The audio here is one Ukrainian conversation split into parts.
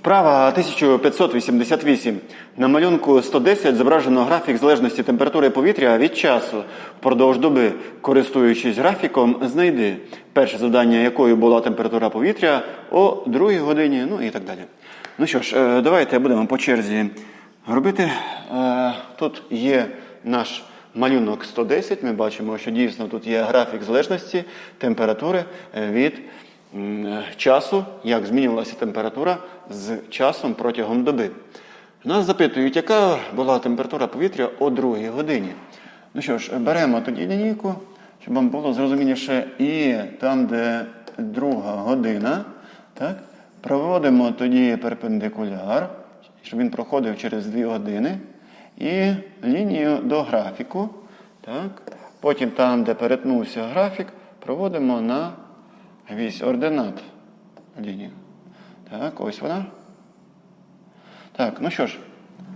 Вправа 1588. На малюнку 110 зображено графік залежності температури повітря від часу. Впродовж доби, користуючись графіком, знайди перше завдання, якою була температура повітря о 2 годині, ну і так далі. Ну що ж, е, давайте будемо по черзі робити. Е, Тут є наш малюнок 110. Ми бачимо, що дійсно тут є графік залежності температури е, від часу, як змінювалася температура з часом протягом доби. Нас запитують, яка була температура повітря о 2 годині. Ну що ж, беремо тоді лінійку, щоб вам було зрозуміліше, і там, де друга година, так, проводимо тоді перпендикуляр, щоб він проходив через 2 години, і лінію до графіку. Так. Потім там, де перетнувся графік, проводимо на вісь ординат лінію. Так, ось вона. Так, ну що ж,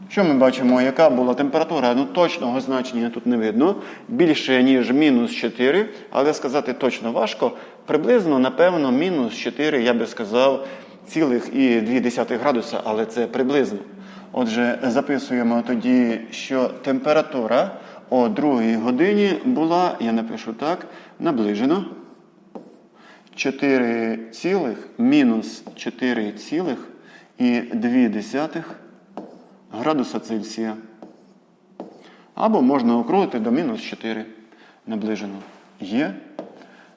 що ми бачимо, яка була температура? Ну, точного значення тут не видно. Більше, ніж мінус 4, але сказати точно важко. Приблизно, напевно, мінус 4, я би сказав, цілих і 2 градуса, але це приблизно. Отже, записуємо тоді, що температура о 2 годині була, я напишу так, наближено. 4 цілих мінус 4 цілих і 2 десятих градуса Цельсія. Або можна округлити до мінус 4 наближено. Є.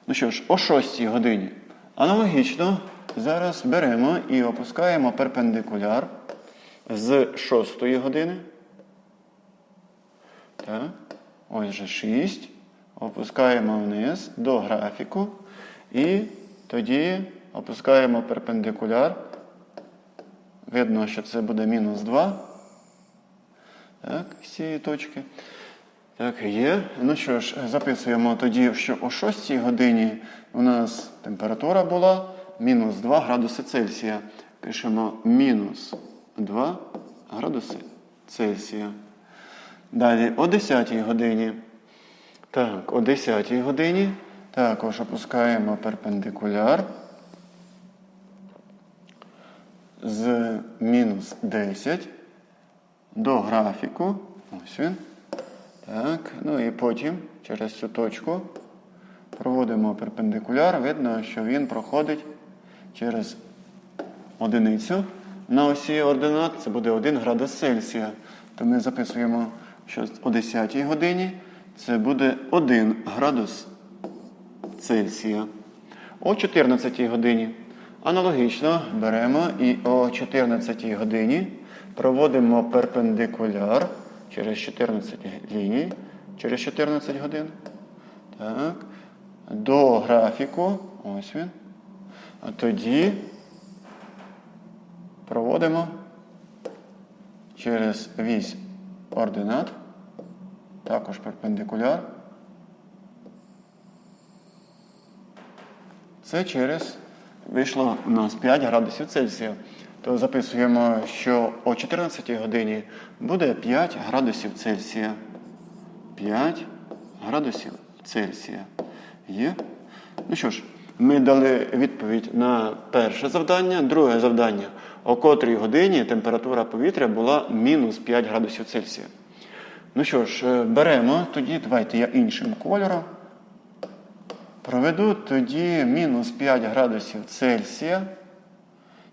Ну що ж, о 6 годині. Аналогічно зараз беремо і опускаємо перпендикуляр з 6 години. Так. Ось же 6. Опускаємо вниз до графіку. І тоді опускаємо перпендикуляр. Видно, що це буде мінус 2. Так, з цієї точки. Так, є. Ну що ж, записуємо тоді, що о 6 годині у нас температура була мінус 2 градуси Цельсія. Пишемо мінус 2 градуси Цельсія. Далі о 10 годині. Так, о 10 годині також опускаємо перпендикуляр з мінус 10 до графіку. Ось він. Так, ну і потім через цю точку проводимо перпендикуляр. Видно, що він проходить через одиницю на осі ординат. Це буде 1 градус Цельсія. То ми записуємо, що о 10 годині це буде 1 градус Цельсія. О 14 годині. Аналогічно беремо і о 14 годині проводимо перпендикуляр через 14 ліній, через 14 годин. Так. До графіку. Ось він. А тоді проводимо через вісь ординат, також перпендикуляр. Це через вийшло у нас 5 градусів Цельсія. То записуємо, що о 14 годині буде 5 градусів Цельсія. 5 градусів Цельсія. Є? Ну що ж, ми дали відповідь на перше завдання. Друге завдання, о котрій годині температура повітря була мінус 5 градусів Цельсія. Ну що ж, е, беремо тоді, давайте я іншим кольором. Проведу тоді мінус 5 градусів Цельсія.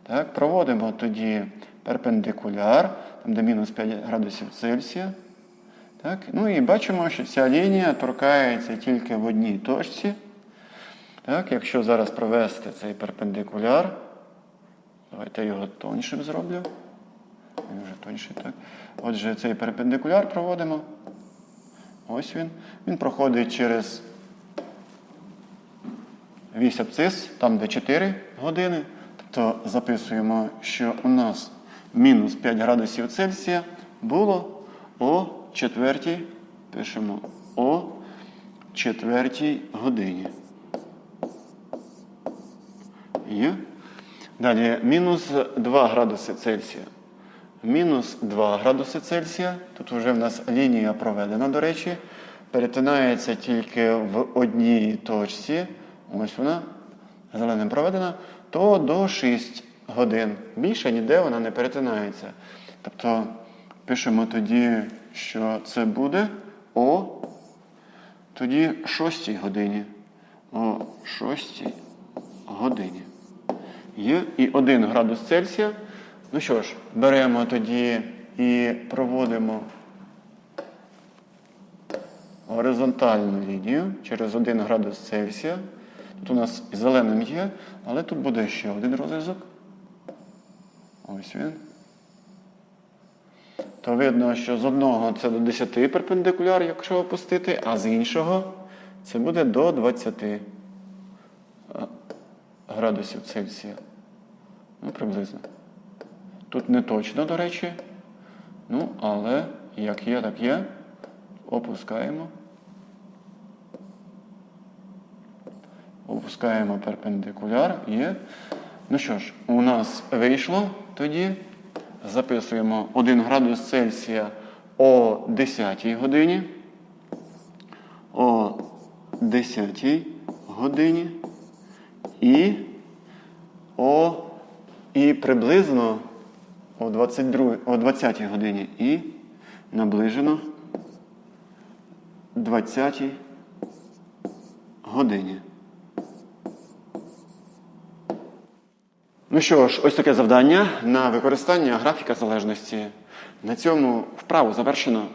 Так, Проводимо тоді перпендикуляр, там де мінус 5 градусів Цельсія. Так, Ну і бачимо, що ця лінія торкається тільки в одній точці. Так, Якщо зараз провести цей перпендикуляр, давайте його тоншим зроблю. Він вже тонший, так. Отже, цей перпендикуляр проводимо. Ось він. Він проходить через вісь абцис, там де 4 години. Тобто записуємо, що у нас мінус 5 градусів Цельсія було о 4, пишемо о 4 годині. Є. Далі мінус 2 градуси Цельсія. Мінус 2 градуси Цельсія. Тут вже в нас лінія проведена, до речі. Перетинається тільки в одній точці. Ось вона, зеленим проведена, то до 6 годин. Більше ніде вона не перетинається. Тобто пишемо тоді, що це буде о тоді 6 годині. О 6 годині. Є і 1 градус Цельсія. Ну що ж, беремо тоді і проводимо горизонтальну лінію через 1 градус Цельсія. Тут у нас і зеленим є, але тут буде ще один розв'язок. Ось він. То видно, що з одного це до 10 перпендикуляр, якщо опустити, а з іншого це буде до 20 е, градусів Цельсія. Ну, приблизно. Тут не точно, до речі. Ну, але як є, так є. Опускаємо. Опускаємо перпендикуляр. Є. Ну що ж, у нас вийшло тоді. Записуємо 1 градус Цельсія о 10 годині. О 10 годині. І о і приблизно о 22, о 20 годині і наближено 20 годині. Ну що ж, ось таке завдання на використання графіка залежності. На цьому вправу завершено.